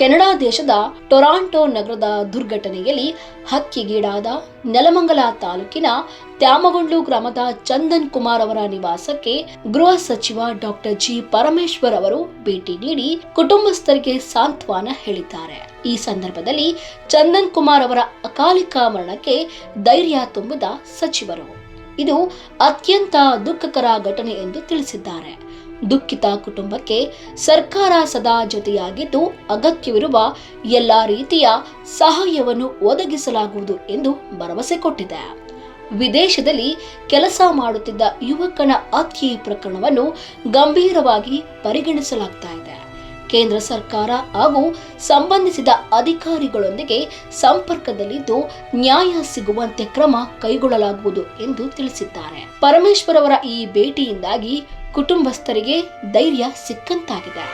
Canada ದೇಶದ Toronto ನಗರದ ದುರ್ಘಟನೆಯಲ್ಲಿ ಹಕ್ಕಿಗೀಡಾದ ನೆಲಮಂಗಲ ತಾಲೂಕಿನ ತ್ಯಾಮಗೊಂಡು ಗ್ರಾಮದ ಚಂದನ್ ಕುಮಾರ್ ಅವರ ನಿವಾಸಕ್ಕೆ ಗೃಹ ಸಚಿವ ಡಾಕ್ಟರ್ ಜಿ ಪರಮೇಶ್ವರ್ ಅವರು ಭೇಟಿ ನೀಡಿ ಕುಟುಂಬಸ್ಥರಿಗೆ ಸಾಂತ್ವನ ಹೇಳಿದ್ದಾರೆ. ಈ ಸಂದರ್ಭದಲ್ಲಿ ಚಂದನ್ ಕುಮಾರ್ ಅವರ ಅಕಾಲಿಕ ಮರಣಕ್ಕೆ ಧೈರ್ಯ ತುಂಬಿದ ಸಚಿವರು. ಇದು ಅತ್ಯಂತ ದುಃಖಕರ ಘಟನೆ ಎಂದು ತಿಳಿಸಿದ್ದಾರೆ. ದುಃಖಿತ ಕುಟುಂಬಕ್ಕೆ ಸರ್ಕಾರ ಸದಾ ಜೊತೆಯಾಗಿದ್ದು, ಅಗತ್ಯವಿರುವ ಎಲ್ಲ ರೀತಿಯ ಸಹಾಯವನ್ನು ಒದಗಿಸಲಾಗುವುದು ಎಂದು ಭರವಸೆ ಕೊಟ್ಟಿದೆ. ವಿದೇಶದಲ್ಲಿ ಕೆಲಸ ಮಾಡುತ್ತಿದ್ದ ಯುವಕನ ಹತ್ಯೆ ಪ್ರಕರಣವನ್ನು ಗಂಭೀರವಾಗಿ ಪರಿಗಣಿಸಲಾಗ್ತಾ ಕೇಂದ್ರ ಸರ್ಕಾರ ಹಾಗೂ ಸಂಬಂಧಿಸಿದ ಅಧಿಕಾರಿಗಳೊಂದಿಗೆ ಸಂಪರ್ಕದಲ್ಲಿದ್ದು ನ್ಯಾಯ ಸಿಗುವಂತೆ ಕ್ರಮ ಕೈಗೊಳ್ಳಲಾಗುವುದು ಎಂದು ತಿಳಿಸಿದ್ದಾರೆ. ಪರಮೇಶ್ವರ್ ಅವರ ಈ ಭೇಟಿಯಿಂದಾಗಿ ಕುಟುಂಬಸ್ಥರಿಗೆ ಧೈರ್ಯ ಸಿಕ್ಕಂತಾಗಿದೆ.